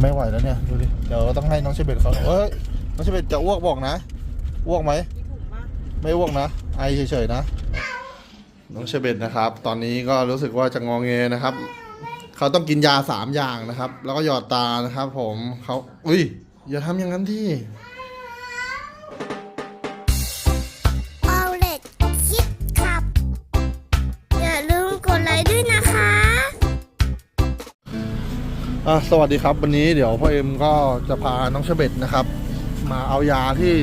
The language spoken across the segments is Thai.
ไม่ไหวแล้วเนี่ยดูดิเดี๋ยวต้องให้น้องเชเบตเขาเอ้ยน้องเชเบตจะอ้วกบอกนะอ้วกไหมไม่อ้วกนะ ไอเฉยๆนะ น้องเชเบตนะครับ ตอนนี้ก็รู้สึกว่าจะงองเงนะครับเขาต้องกินยาสามอย่างนะครับ แล้วก็หยอดตานะครับ ผมเขาอุ้ยอย่าทำอย่างนั้นที่ สวัสดีครับวันนี้เดี๋ยวพ่อเอ็มก็จะพาน้องเชเบตนะครับ มาเอายาที่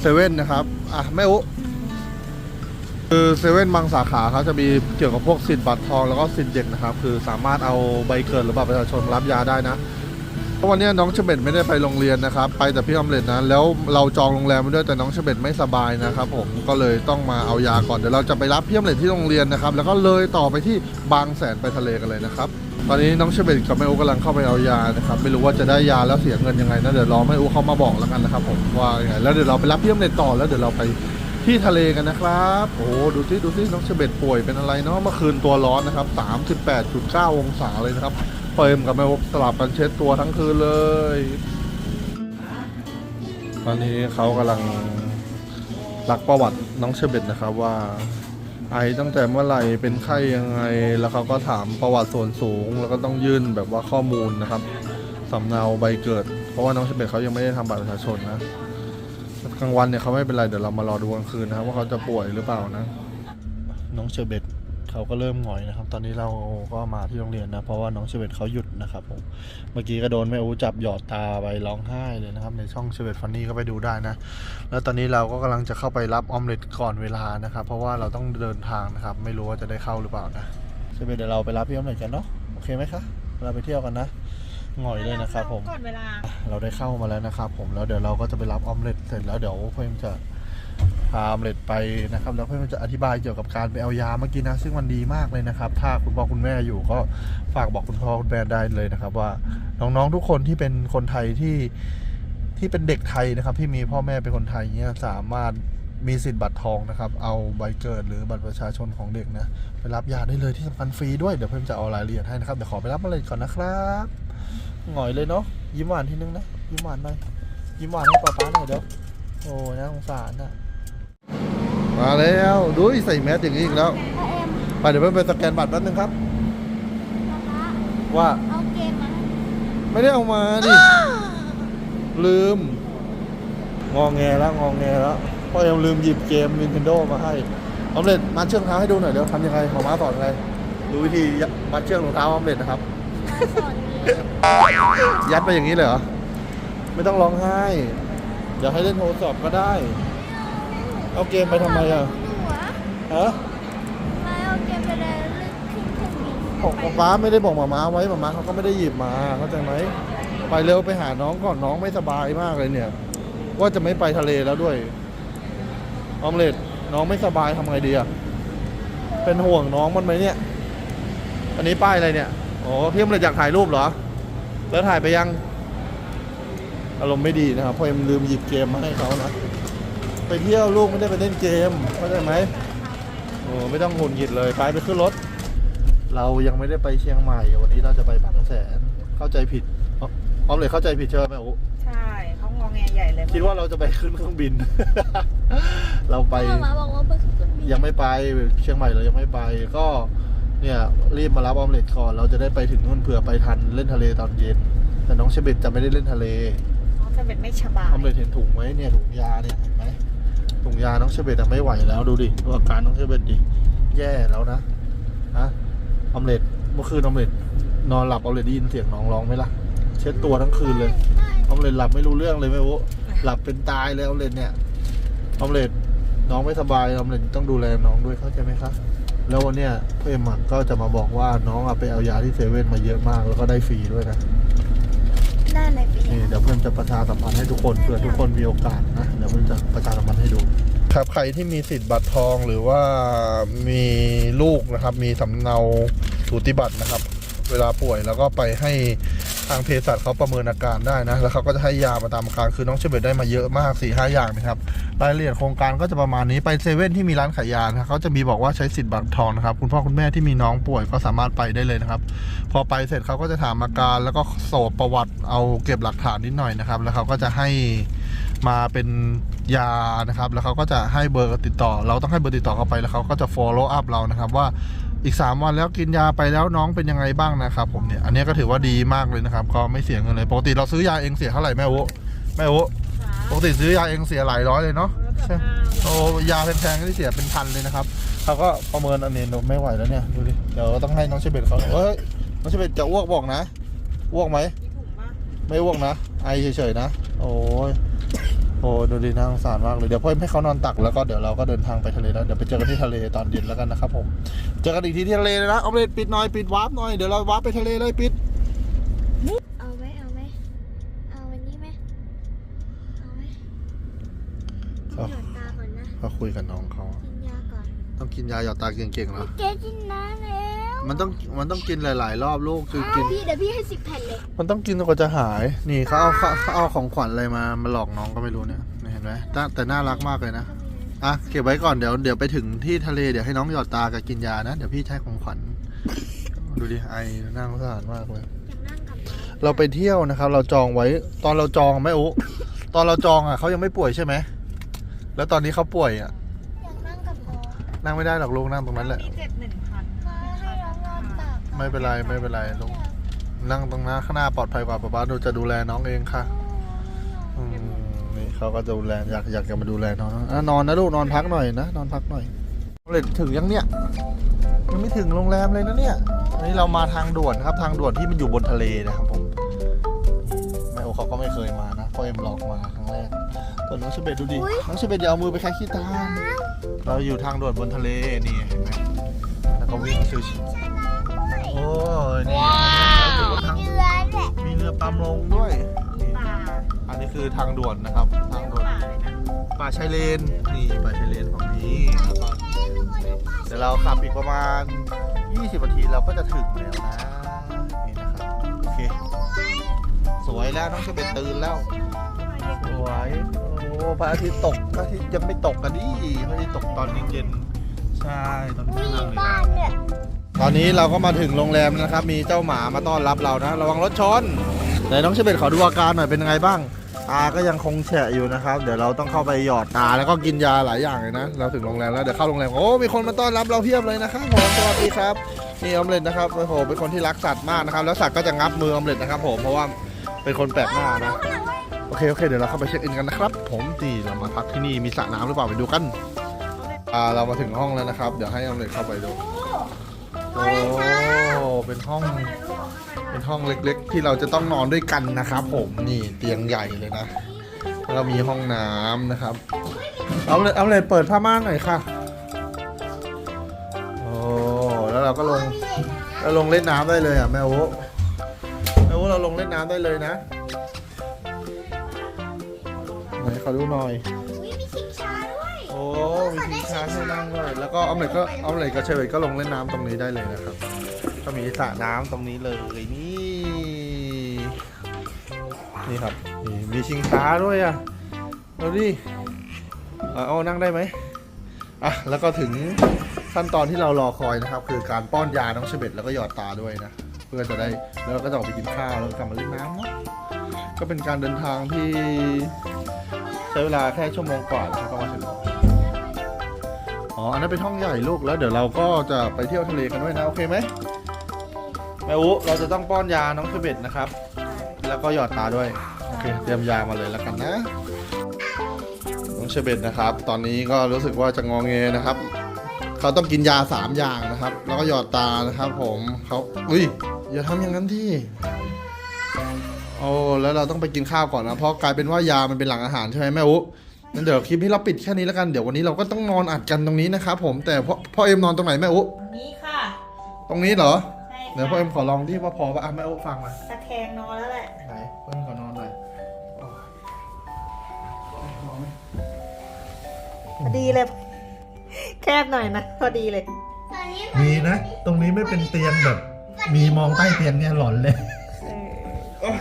เซเว่นนะครับอะแม่อุคือเซเว่นบางสาขาเขาจะมีเกี่ยวกับพวกสิทธิ์บัตรทองแล้วก็สิทธิ์เด็กนะครับ คือสามารถเอาใบเกิดหรือบัตรประชาชนรับยาได้นะเพราะ วันนี้น้องเชเบตไม่ได้ไปโรงเรียนนะครับ ไปแต่พี่ออมเล็ตนะ แล้วเราจองโรงแรมไปด้วยแต่น้องเชเบตไม่สบายนะครับ ผมก็เลยต้องมาเอายาก่อนเดี๋ยวเราจะไปรับพี่ออมเล็ตที่โรงเรียนนะครับ แล้วก็เลยต่อไปที่บางแสนไปทะเลกันเลยนะครับ ตอนนี้น้องเชเบตกับแม่อูกำลังเข้าไปเอายานะครับไม่รู้ว่าจะได้ยาแล้วเสียเงินยังไงนะเดี๋ยวรอแม่อูเขามาบอกแล้วกันนะครับผมว่ายังไงแล้วเดี๋ยวเราไปรับพี่อมเล็ตต่อแล้วเดี๋ยวเราไปที่ทะเลกันนะครับ โอ้ดูสิดูสิน้องเชเบตป่วยเป็นอะไรเนาะเมื่อคืนตัวร้อนนะครับ38.9 องศาเลยนะครับ เปิมกับแม่อูสลับกันเช็ดตัวทั้งคืนเลย ตอนนี้เขากำลังรักประวัติน้องเชเบตนะครับว่า ไอตั้งแต่เมื่อไหร่เป็นไข้ยังไง แล้วเขาก็ถามประวัติส่วนสูง แล้วก็ต้องยื่นแบบว่าข้อมูลนะครับสำเนาใบเกิด เพราะว่าน้องเชเบตเขายังไม่ได้ทำบัตรประชาชนนะกลางวันเนี่ยเขาไม่เป็นไรเดี๋ยวเรามารอดูกลางคืนนะครับว่าเขาจะป่วยหรือเปล่านะ น้องเชเบต เขาก็เริ่มหงอยนะครับ ตอนนี้เราก็มาที่โรงเรียนนะ เพราะว่าน้องเชเบตเขาหยุดนะครับผม เมื่อกี้ก็โดนแม่อูจับหยอดตาไปร้องไห้เลยนะครับ ในช่องเชเบตฟันนี่ก็ไปดูได้นะ แล้วตอนนี้เราก็กำลังจะเข้าไปรับออมเล็ตก่อนเวลานะครับ เพราะว่าเราต้องเดินทางนะครับ ไม่รู้ว่าจะได้เข้าหรือเปล่านะเชเบตเดี๋ยวเราไปรับพี่ออมเล็ตกันเนาะ โอเคไหมคะ เราไปเที่ยวกันนะหงอยเลยนะครับผมก่อนเวลาเราได้เข้ามาแล้วนะครับผม แล้วเดี๋ยวเราก็จะไปรับออมเล็ตเสร็จแล้วเดี๋ยวเพื่อนจะ พาออมเล็ตไปนะครับแล้วเพื่อนจะอธิบายเกี่ยวกับการไปเอายาเมื่อกี้นะ ซึ่งมันดีมากเลยนะครับ ถ้าคุณพ่อคุณแม่อยู่ก็ฝากบอกคุณพ่อคุณแม่ได้เลยนะครับ ว่าน้องๆทุกคนที่เป็นคนไทยที่ที่เป็นเด็กไทยนะครับ ที่มีพ่อแม่เป็นคนไทยเนี่ยสามารถมีสิทธิ์บัตรทองนะครับ เอาใบเกิดหรือบัตรประชาชนของเด็กนะไปรับยาได้เลยที่สำคัญฟรีด้วยเดี๋ยวเพื่อนจะเอารายละเอียดให้นะครับเดี๋ยวขอไปรับมาเลยก่อนนะครับหงอยเลยเนาะยิ้มหวานทีนึงนะยิ้มหวานหน่อยยิ้มหวานให้ป๊าป๊าหน่อยเดี๋ยวโอ้น่าสงสารนะ มาแล้วดูใส่แมสอย่างนี้อีกแล้วไปเดี๋ยวไปสแกนบัตรแป๊บนึงครับ ว่าเอาเกมมาไม่ได้เอามาดิลืม งองแงแล้วงองแงแล้วพ่อยังลืมหยิบเกม Nintendo มาให้ออมเล็ตมัดเชือกเท้าให้ดูหน่อยเดี๋ยวทำยังไงหมอม้าสอนไงดูวิธีมัดเชือกรองเท้าออมเล็ตนะครับสอนเลยยัดไปอย่างนี้เลยเหรอ ไม่ต้องร้องไห้ เดี๋ยวให้เล่นโทรศัพท์ก็ได้ เอาเกมไปทำไมอะหัวฮะมาเอาเกมไปเลยเลือกขึ้นเครื่องบินบอกป๊าป๊าไม่ได้บอกหมาม้าไว้หมาม้าเขาก็ไม่ได้หยิบมาเข้าใจไหมไปเร็วไปหาน้องก่อนน้องไม่สบายมากเลยเนี่ย ว่าจะไม่ไปทะเลแล้วด้วยออมเล็ตน้องไม่สบายทำไงดีอะเป็นห่วงน้องมันไหมเนี่ย อันนี้ป้ายอะไรเนี่ยโอ้พี่ออมเล็ตอยากถ่ายรูปเหรอ แล้วถ่ายไปยัง อารมณ์ไม่ดีนะครับเพราะเอ็มลืมหยิบเกมมาให้เขานะ ไปเที่ยวลูกไม่ได้ไปเล่นเกมเข้าใจไหมโอ้ไม่ต้องหงุดหงิดเลยไปไปขึ้นรถ เรายังไม่ได้ไปเชียงใหม่ วันนี้เราจะไปบางแสนเข้าใจผิดอ๋อออมเลยเข้าใจผิดเชิญไหมโอ้ใช่เขางองแงใหญ่เลยคิดว่าเราจะไปขึ้นเครื่องบิน เราไปพ่อมาบอกว่าไปขึ้นเครื่องบินยังไม่ไปเชียงใหม่เรายังไม่ไปก็เนี่ยรีบมารับออมเล็ตก่อนเราจะได้ไปถึงนู่นเผื่อไปทันเล่นทะเลตอนเย็น แต่น้องเชเบตจะไม่ได้เล่นทะเลน้องจะเป็นไม่สบาอยอมเล็ตเห็นถุงไหมเนี่ยถุงยาเนี่ยเห็นไหม ถุงยาน้องเชเบตอะไม่ไหวแล้วดูดิดูอาการน้องเชเบตดิแย่แล้วนะฮะออมเล็ตเมื่อคืนออมเล็ตนอนหลับออมเล็ตได้ยินเสียงน้องร้องไหมล่ะ เช็ดตัวทั้งคืนเลยออมเล็ตหลับไม่รู้เรื่องเลยไม่รู้หลับเป็นตายเลยออมเล็ตเนี่ยออมเล็ตน้องไม่สบายออมเล็ตต้องดูแลน้องด้วยเข้าใจไหมครับแล้ววันเนี้ยพ่อเอ็มอะก็จะมาบอกว่าน้องอะไปเอายาที่เซเว่นมาเยอะมากแล้วก็ได้ฟรีด้วยนะ ได้ในปีนี่เดี๋ยวเพื่อนจะประชาสัมพันธ์ให้ทุกคนเผื่อทุกคนมีโอกาสนะเดี๋ยวเพื่อนจะประชาสัมพันธ์ให้ดู ครับใครที่มีสิทธิ์บัตรทองหรือว่ามีลูกนะครับ มีสำเนาสูติบัตรนะครับ เวลาป่วยแล้วก็ไปให้างเภสัชเขาประเมินอาการได้นะ แล้วเขาก็จะให้ยามาตามอาการคือน้องเชเบตได้มาเยอะมาก4ี่ห้าอย่างนะครับรายละเอียดโครงการก็จะประมาณนี้ไปเซเว่นที่มีร้านขายยานะเขาจะมีบอกว่าใช้สิทธิ์บัตรทองนะครับ คุณพ่อคุณแม่ที่มีน้องป่วยก็สามารถไปได้เลยนะครับ พอไปเสร็จเขาก็จะถามอาการ แล้วก็โสบประวัติเอาเก็บหลักฐานนิดหน่อยนะครับ แล้วเขาก็จะให้มาเป็นยานะครับ แล้วเขาก็จะให้เบอร์ติดต่อ เราต้องให้เบอร์ติดต่อเข้าไปแล้วเขาก็จะ follow up เรานะครับว่า อีก 3 วันแล้วกินยาไปแล้วน้องเป็นยังไงบ้างนะครับผมเนี่ยอันนี้ก็ถือว่าดีมากเลยนะครับ ก็ไม่เสียเงินเลยปกติเราซื้อยาเองเสียเท่าไหร่แม่โอแม่โอปกติซื้อยาเองเสียหลายร้อยเลยเนาะใช่โอ้ยาแพงๆก็ที่เสียเป็นพันเลยนะครับเขาก็ประเมินอันนี้ไม่ไหวแล้วเนี่ยดูดิเดี๋ยวต้องให้น้องเชเบตเขาเฮ้ยน้องเชเบตจะอ้วกบอกนะอ้วกไหมมีถุงมากไม่อ้วกนะไอเฉยๆนะ โอ้ย โอ้ดูดิน่าสงสารมากเลย เดี๋ยวพ่อให้เขานอนตักแล้วก็เดี๋ยวเราก็เดินทางไปทะเลแล้วเดี๋ยวไปเจอกันที่ทะเลตอนเย็นแล้วกันนะครับผมเจอกันอีกทีที่ทะเลเลยนะเอาเลยปิดหน่อยปิดวาร์ปหน่อยเดี๋ยวเราวาร์ปไปทะเลเลยปิด เอาไหมเอาไหมเอาวันนี้ไหมเอาไหมเขาหยอดตาก่อนนะเขาคุยกับน้องเขากินยาก่อน ต้องกินยาหยอดตาเก่งๆเหรอเจ๊กินน้ำแล้ว มันต้องมันต้องกินหลาย ๆ รอบลูกคือกิน พี่เดี๋ยวพี่ให้สิบแผ่นเลย มันต้องกินจนกว่าจะหาย นี่เขาเอาเขาเขาเอาของขวัญอะไรมามาหลอกน้องก็ไม่รู้เนี่ยเห็นไหมแต่แต่น่ารักมากเลยนะอะเก็บไว้ก่อนเดี๋ยวเดี๋ยวไปถึงที่ทะเลเดี๋ยวให้น้องหยอดตากับกินยานะเดี๋ยวพี่ใช้ของขวัญดูดิไอน่าสงสารมากเลยอยากนั่งกับน้องเราไปเที่ยวนะครับ เราจองไว้ตอนเราจองไหม่อุตอนเราจองอะเขายังไม่ป่วยใช่ไหมแล้วตอนนี้เขาป่วยอะ อยากนั่งกับน้องนั่งไม่ได้หรอกลูกนั่งตรงนั้นแหละ มีเจ็ดหนึ่ง ไม่เป็นไรไม่เป็นไรลูกนั่งตรงหน้าข้างหน้าปลอดภัยกว่าป๊าป๊าดูจะดูแลน้องเองค่ะอืมนี่เขาก็จะดูแลอยากอยากจะมาดูแลน้องอะนอนนะลูกนอนพักหน่อยนะนอนพักหน่อยเลยถึงยังเนี่ยยังไม่ถึงโรงแรมเลยนะเนี่ยอันนี้เรามาทางด่วนครับ ทางด่วนที่มันอยู่บนทะเลนะครับผมแม่โอเขาก็ไม่เคยมานะเพราะเอ็มหลอกมาครั้งแรกส่วนน้องเชเบตดูดิน้องเชเบตอย่าเอามือไปแค่ขี้ตาเราอยู่ทางด่วนบนทะเลนี่เห็นไหมแล้วก็วิ่งชิวๆ โอ้ยนี่อยู่บนทางเดือนแหละมีเรือปั๊มลงด้วยนี่ป่าอันนี้คือทางด่วนนะครับ ทางด่วน ป่าเลยนะป่าชายเลน นี่ป่าชายเลนฝั่งนี้แล้วก็เดี๋ยวเราขับอีกประมาณ 20 นาทีเราก็จะถึงแล้วนะ นี่นะครับ โอเค สวยแล้วน้องเชเบตตื่นแล้ว สวย โอ้พระอาทิตย์ตกพระอาทิตย์ยังไม่ตกกันดิพระอาทิตย์ตกตอนเย็นๆใช่ ตอนอุ้ยเช้าเลยบ้านเนี่ย ตอนนี้เราก็มาถึงโรงแรมนะครับ มีเจ้าหมามาต้อนรับเรานะ ระวังรถชนไหนน้องเชเบตขอดูอาการหน่อยเป็นยังไงบ้าง ตาก็ยังคงแฉะอยู่นะครับ เดี๋ยวเราต้องเข้าไปหยอดตาแล้วก็กินยาหลายอย่างเลยนะ เราถึงโรงแรมแล้วเดี๋ยวเข้าโรงแรมโอ้ มีคนมาต้อนรับเราเพียบเลยนะครับผมสวัสดีครับนี่ออมเล็ตนะครับโอ้โหเป็นคนที่รักสัตว์มากนะครับ แล้วสัตว์ก็จะงับมือออมเล็ตนะครับผมเพราะว่าเป็นคนแปลกหน้านะโอเคโอเคเดี๋ยวเราเข้าไปเช็คอินกันนะครับ ผมนี่เรามาพักที่นี่มีสระน้ำหรือเปล่าไปดูกันอ่าเรามาถึงห้องแล้วนะครับ เดี๋ยวให้ออมเล็ตเข้าไปดู โอ้เป็นห้อง เป็นห้องเล็กๆ ที่เราจะต้องนอนด้วยกันนะครับผมนี่เตียงใหญ่เลยนะแล้วก็มีห้องน้ำนะครับ เอาเลยเอาเลยเปิดผ้าม่านหน่อยค่ะโอ้แล้วเราก็ลงเราลงเล่นน้ำได้เลยอะแม่โอ้แม่โอ้เราลงเล่นน้ำได้เลยนะไหนขอดูหน่อย โอ้มีชิงช้าให้นั่งด้วยแล้วก็ออมเล็ตก็ออมเล็ตกับเชเวตก็ลงเล่นน้ำตรงนี้ได้เลยนะครับ ก็มีสระน้ำตรงนี้เลยนี่ นี่ครับนี่มีชิงช้าด้วยอะเอาดิอะเอานั่งได้ไหมอะแล้วก็ถึงขั้นตอนที่เรารอคอยนะครับ คือการป้อนยาน้องเชเบตแล้วก็หยอดตาด้วยนะเพื่อจะได้แล้วเราก็จะออกไปกินข้าวแล้วก็กลับมาเล่นน้ำเนาะก็เป็นการเดินทางที่ใช้เวลาแค่ชั่วโมงกว่าแล้วก็มาถึง อ๋อ อันนั้นเป็นห้องใหญ่ลูก แล้วเดี๋ยวเราก็จะไปเที่ยวทะเลกันด้วยนะ โอเคไหมแม่อุเราจะต้องป้อนยาน้องเชเบตนะครับ แล้วก็หยอดตาด้วย โอเค เตรียมยามาเลยแล้วกันนะ น้องเชเบตนะครับ ตอนนี้ก็รู้สึกว่าจะงองเงนะครับ เขาต้องกินยาสามอย่างนะครับ แล้วก็หยอดตานะครับ ผม เขาอุ้ย อย่าทำอย่างนั้นที่โอ้แล้วเราต้องไปกินข้าวก่อนนะ เพราะกลายเป็นว่ายามันเป็นหลังอาหารใช่ไหมแม่อุ งั้นเดี๋ยวคลิปนี้เราปิดแค่นี้แล้วกัน เดี๋ยววันนี้เราก็ต้องนอนอัดกันตรงนี้นะครับผม แต่พ่อพ่อเอ็มนอนตรงไหนแม่อุนี่ค่ะตรงนี้เหรอ ใช่เดี๋ยวพ่อเอ็มขอลองที่ว่าพอป่ะอะแม่อุฟังมาตะแคงนอนแล้วแหละ ไหนพ่อเอ็มขอนอนหน่อยโอ้ยพอไหมพอดีเลย แคบหน่อยนะ พอดีเลย ตอนนี้มีนะ ตรงนี้ไม่เป็นเตียงแบบ มีมองใต้เตียงเนี่ยหลอนเลยเออ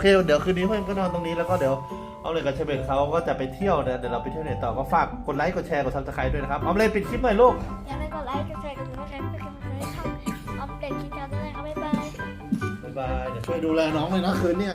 เค เดี๋ยวคืนนี้พ่อเอ็มก็นอนตรงนี้แล้วก็เดี๋ยว เอาเลยกับเชเบตเขาก็จะไปเที่ยวนะเดี๋ยวเราไปเที่ยวไหนต่อก็ฝากกดไลค์กดแชร์กดซับสไครต์ด้วยนะครับเอาเลยปิดคลิปหน่อยลูกอย่าลืมกดไลค์กดแชร์กดติดตามเป็นกำลังใจให้ช่องออมเด็กคิดกันด้วยนะครับบ๊ายบายบ๊ายบายเดี๋ยวช่วยดูแลน้องเลยนะคืนเนี้ย